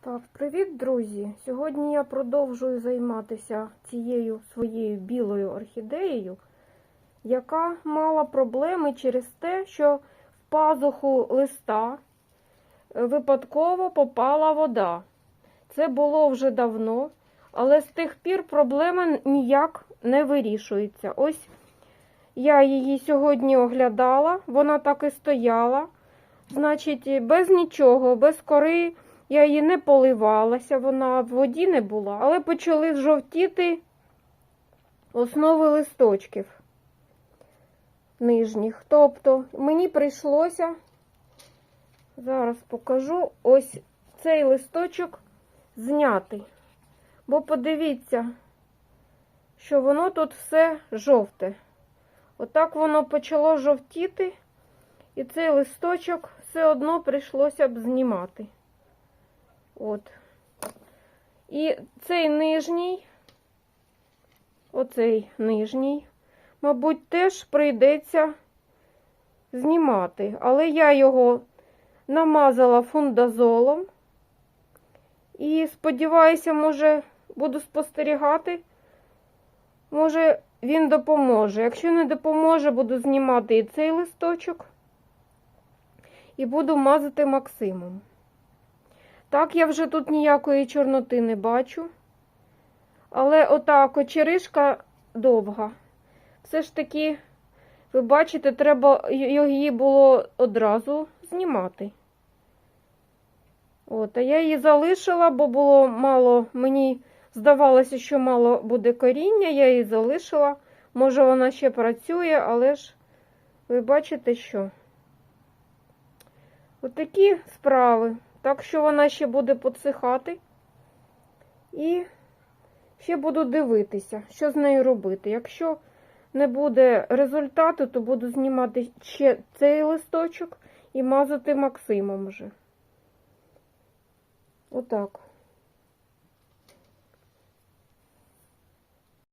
Так, привіт, друзі! Сьогодні я продовжую займатися цією своєю білою орхідеєю, яка мала проблеми через те, що в пазуху листа е, випадково попала вода. Це було вже давно, але з тих пір проблема ніяк не вирішується. Ось я її сьогодні оглядала, вона так і стояла. Значить, без нічого, без кори. Я її не поливалася, вона в воді не була, але почали жовтіти основи листочків нижніх. Тобто мені прийшлося, зараз покажу, ось цей листочок зняти. Бо подивіться, що воно тут все жовте. Отак воно почало жовтіти, і цей листочок все одно прийшлося б знімати. От. І цей нижній, оцей нижній, мабуть, теж прийдеться знімати. Але я його намазала фундазолом. І сподіваюся, може, буду спостерігати. Може, він допоможе. Якщо не допоможе, буду знімати і цей листочок. І буду мазати Максимом. Так, я вже тут ніякої чорноти не бачу. Але ота кочеришка довга. Все ж таки, ви бачите, треба її було одразу знімати. От, а я її залишила, бо було мало, мені здавалося, що мало буде коріння, я її залишила. Може, вона ще працює, але ж ви бачите, що. Отакі справи. Так що вона ще буде подсихати. І ще буду дивитися, що з нею робити. Якщо не буде результату, то буду знімати ще цей листочок і мазати Максимом вже. Отак.